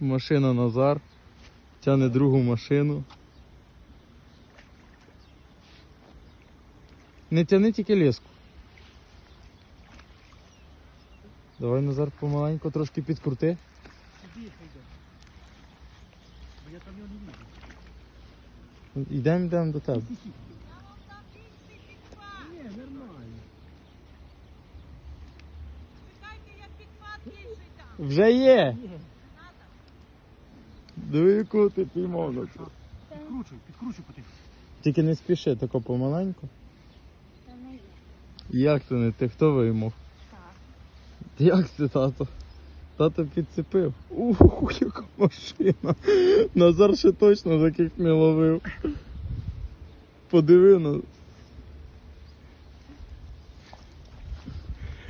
Машина Назар. Тяне другу машину. Не тяни тільки леску. Давай Назар помаленьку трошки підкрути. Йдемо, йдемо до тебе. Вже є! Диви, яку ти піймав на це. Підкручуй, підкручуй потихо. Тільки не спіши, тако помаленьку. Як це не ти? Хто виймов? Як це тато? Тато підцепив. Ух, яка машина. Назар ще точно таких не ловив. Подиви на.